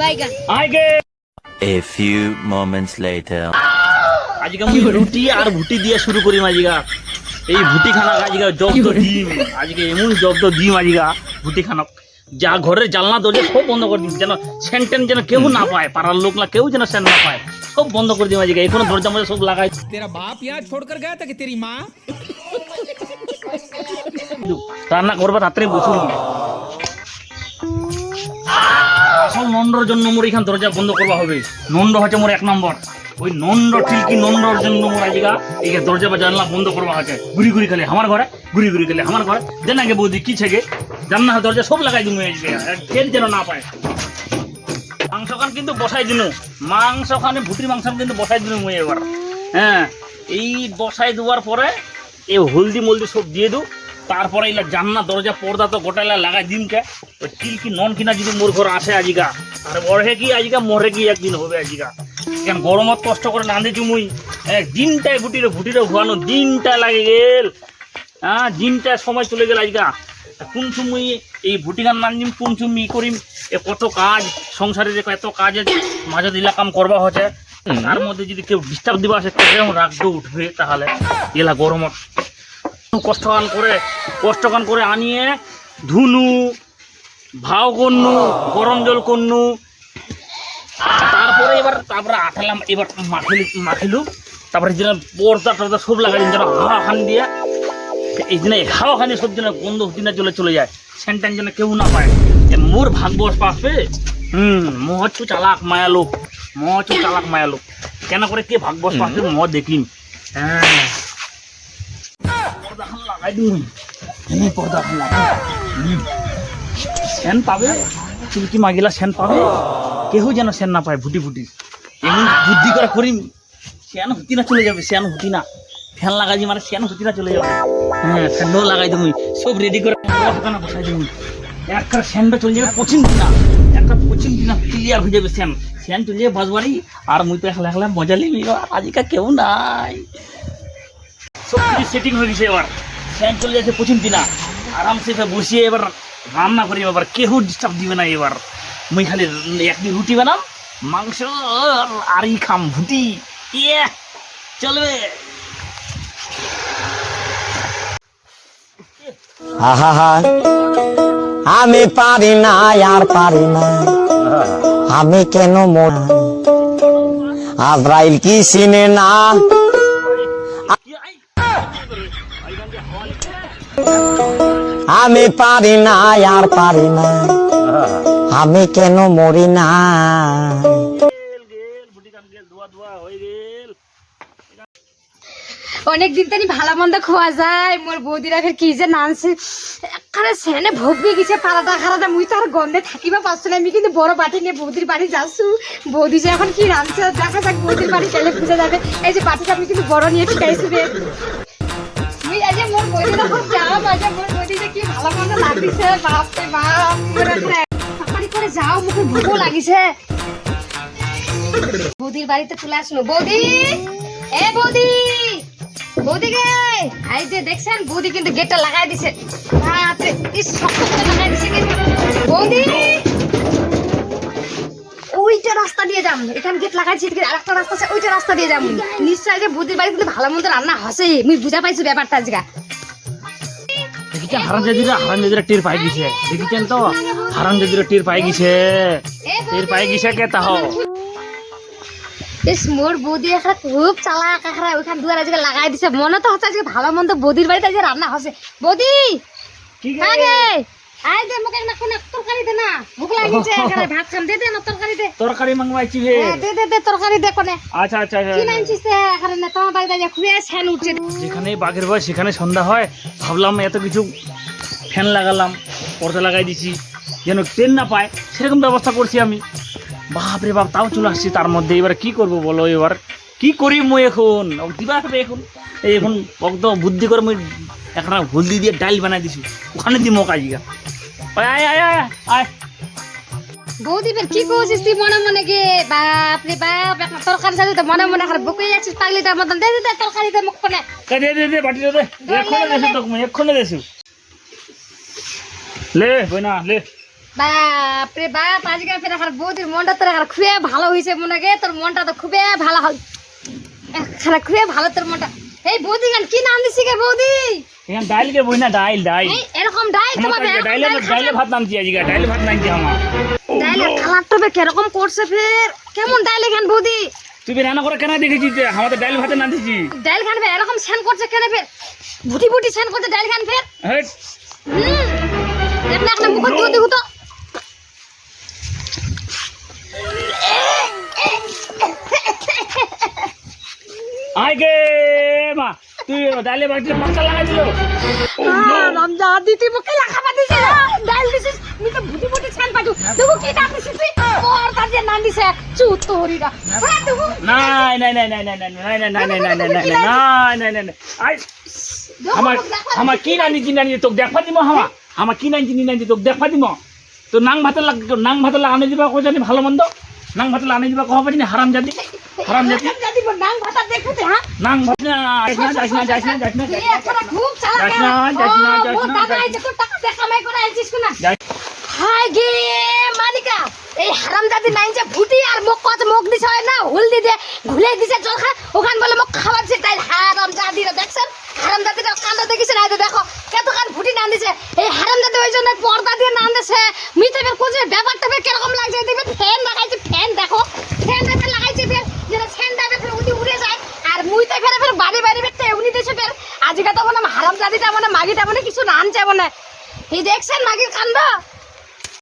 বাইগান আগে a few moments later আজকে আমি রুটি আর ভুটি দিয়ে শুরু করি মাজিগা এই ভুটি খানা আজকে জব্দ ডিম। আজকে এমন জব্দ ডিম আজিগা ভুটি খানা যা ঘরের জানলা দরজা সব বন্ধ করে দিন যেন সেন্টেন যেন কেউ না পায় পাড়ার লোক না কেউ যেন সেন না পায়। সব বন্ধ করে দিন আজকে। এখনও দরজা মধ্যে সব লাগাই। তেরা বাপ ইয়া ছোড় কর গায়া তাকে তেরি মা রান্না করবা রাত্রে বসুন। নন্ডর জন্য মোর এখান দরজা বন্ধ করবা হবে। নন্ড হচ্ছে মোর এক নম্বর। ওই নন্ড ঠিকই নন্ডর জন্য মোর আজিকা এই দরজা বা জানলা বন্ধ করবা আছে ঘুরি ঘুরি খেলে আমার ঘরে ঘুরি ঘুরি খেলে আমার ঘরে। দেন আগে বৌদি কি ছেগে? জানলা দরজা সব লাগাই দিন ফের যেন না পায়। মাংস খান কিন্তু বসাই দিনু। মাংস খানে ভুটির মাংস কিন্তু বসাই দিনু মুই এবার। হ্যাঁ এই বসাই দেওয়ার পরে এই হলদি মলদি সব দিয়ে দু। তারপরে এলা জান্না দরজা পর্দা তো গোটা এলা লাগাই দিমকে ওই কি নন কিনা যদি মোর ঘর আসে আজিকা আর বড়ে কি আজিকা মরে কি একদিন হবে আজিকা কেন গরমত কষ্ট করে রাঁধেছি মুই? হ্যাঁ দিনটায় ভুটিরে ভুটিরে ভুয়ানো দিনটা লাগে গেল। হ্যাঁ দিনটা সময় চলে গেল আজকা কোন সময় এই ভুটি গান নান্দিম কোন সময় করিম? এ কত কাজ সংসারে যে এত কাজে মাঝে দিলা কাম করবা হচ্ছে। তার মধ্যে যদি কেউ ডিস্টার্ব দিবা আসে কেরম রাখতে উঠবে তাহলে। এলা গরমত কষ্টগান করে কষ্টগান করে আনিয়ে ধুনু ভাও করনু গরম জল করনু তারপরে এবার তারপরে আঠালাম এবার মাখিলু মাখিলু তারপরে যেন পর্দা টর্দা সব লাগাই যেন হাওয়া খান দিয়ে এই দিনে হাওয়া খানি সব যেন গন্ধ দিনে চলে চলে যায় সেন্টান যেন কেউ না পায়। মোর ভাগবস পাবে হুম মহচু চালাক মায়া লোক চালাক মায়া লোক। কেন করে কে ভাগবস পাবে মহ দেখিম হ্যাঁ। এই পর্দাখান সেন পাবে চুলকি মাগিলা সেন পাবে কেউ যেন সেন না পায় ফুটি ফুটি এমন বুদ্ধি করে করিম সেন হতি না চলে যাবে সেন হতি না ফ্যান লাগাই মানে সেন হতি না চলে যাবে হ্যাঁ ফ্যানও লাগাই তুমি সব রেডি করে দোকানে বসাই দিবি একটা সেনটা চলে যাবে পচিন দিনা একটা পচিন দিনা ক্লিয়ার হয়ে যাবে সেন সেন চলে যাবে বাজবাড়ি আর মুই তো একলা একলা মজা লিবি আজিকা কেউ নাই সব কিছু সেটিং হয়ে গেছে এবার ফ্যান চলে যাচ্ছে পশ্চিম দিনা। আরামসে বসিয়ে এবার রান্না করি এবার কেউ ডিস্টার্ব দিবে না এবার। মুই খালি একদিন রুটি বানাম মাংস আর- ই খাম ভুটি। ইয়ে চলবে। আহা আমি পারি না আর পারি না। আমি কেন মন আজরাইল কি চিনে না আমি পারি না, আর পারি না। আমি কেন মরি না? অনেক দিন তানি ভালো মন্দ খোয়া যায়। মোর বৌদিরা ফের কি যে নানছে। একখানে সেনে ভোগবে গেছে পাড়াটা খারাটা মুই তো আর গন্ধে থাকিবা পারছ না। আমি কিন্তু বড় বাটি নিয়ে বৌদির বাড়ি যাচ্ছু। বৌদি যে এখন কি রাঁধছে, দেখা যাক বৌদির বাড়ি গেলে বুঝে যাবে। এই যে বাটিটা আমি কিন্তু বড় নিয়ে রে। একটা বৌদির বাড়িতে চলে আসলো বৌদি এ বৌদি বৌদি গে এই যে দেখছেন বৌদি কিন্তু গেটটা লাগাই দিছে বৌদি ওইটা রাস্তা দিয়ে যাম। এখানে গেট লাগাইছি, এদিকে আরেকটা রাস্তা আছে, ওইটা রাস্তা দিয়ে যাম। নিশ্চয় যে বৌদির বাড়ি ভালো মন্দ রান্না হসে মুই বুঝা পাইছি ব্যাপারটা আজকা। দেখিছেন হারান জাদিরা হারান টের পাই গেছে। দেখিছেন তো? হারান জাদিরা টের পাই গেছে। টের পাই গেছে কে তাহ? ইস মোর বৌদি একটা খুব চালাক একটা ওইখান দুয়ার আজকে লাগাই দিছে। মনে তো হচ্ছে আজকে ভালো মন্দ বৌদির বাড়িতে আজকে রান্না হচ্ছে বৌদি! ঠিক আগে! আই দে মোক একটা কোন তরকারি দে না। ভুক লাগিছে এখানে ভাত খাম। দে দে না তরকারি দে। তরকারি মাংমাইছি হে। দে দে দে তরকারি দে কোনে। আচ্ছা আচ্ছা আচ্ছা, কি তে না তোমার উঠছে যেখানে বাঘের ভয় সেখানে সন্ধ্যা হয়। ভাবলাম এত কিছু ফ্যান লাগালাম পর্দা লাগাই দিছি। যেন ট্রেন না পায় সেরকম ব্যবস্থা করছি আমি। বাপ রে বাপ তাও চলে আসছি। তার মধ্যে এবার কি করব বলো এবার? কি করি মুই এখন? দিবা এখন। এই এখন বুদ্ধি করে মুই এখন হলদি দিয়ে ডাইল বানাই দিছি। ওখানে দি মোক আজিকা আয় আয় আয় আয়। বৌদি বের কি করছিস তুই মনে মনে গে? বাপ রে বাপ একটা তরকারি সাথে তো মনে মনে খারাপ বকে যাচ্ছিস পাগলিটার মতন দে দে দে তরকারি দে মুখ কোনে দে দে দে বাটি দে এক্ষণে দেছো তোকে মুই এক্ষণে দেছো লে বইনা লে। বাপরে বাপ আজকে ফের আমার বৌদির মনটা তোর খুবই ভালো হয়েছে মনে গে। তোর মনটা তো খুবই ভালো হল এখানে খুবই ভালো তোর মনটা। এই বৌদি গান কি নাম দিছি গে বৌদি? এখান ডাইল কে বই না ডাইল। ডাইল এরকম ডাইল তোমার ডাইল ডাইল ভাত নাম নামছি আজকে ডাইল ভাত নামছি আমার। ডাইলের তবে বে কীরকম করছে ফের? কেমন ডাইল গান বৌদি? তুই রান্না করে কেন দেখেছি যে আমাদের ডাইল ভাতে নাম দিছি ডাইল খানবে ফের এরকম সেন করছে কেন ফের? ভুটি ভুটি সেন করছে ডাইল খান ফের? হেট হুম একটা একটা মুখ দিয়ে দিও তো আয় গে মা তুই ডাইলে ভাতে মশলা লাগাই দিল রামজা দিতি মুখে লাগাবা দিছে ডাইল দিছিস মি তো ভুটি ভুটি সেন পাজু তুই কি নাম দিছিস তুই তার নাম দিছে হ্যাঁ তুই নাই নাই নাই নাই নাই নাই নাই নাই নাই নাই নাই নাই নাই নাই নাই নাই নাই আই আমার আমার কি নানি কি নানি তোকে দিব হামা আমার কি নানি কি নানি তোকে দেখবা দিব তো নাং ভাতের লাগ নাং লাগ আনে দিবা কো জানি ভালো মন্দ নাং লাগ আনে দিবা কো পারি না হারাম জাতি হারাম জাতি নাম ভাতা দেখতে হ্যাঁ নাং না না না না না এই একটা খুব চালাক যাস না, যাস না, যাস না, আইছে তো টাকা দেখা মাই করে আইছিস না যাইস হাই গে মালিকা এই হারামজাদি নাইন যে ফুটি আর মোক কত মুখ দিছে হয় না হলদি দিয়ে ঘুলে দিছে জল খা। যাব না কিছু নান যাব না। দেখছেন মাগির কান্ড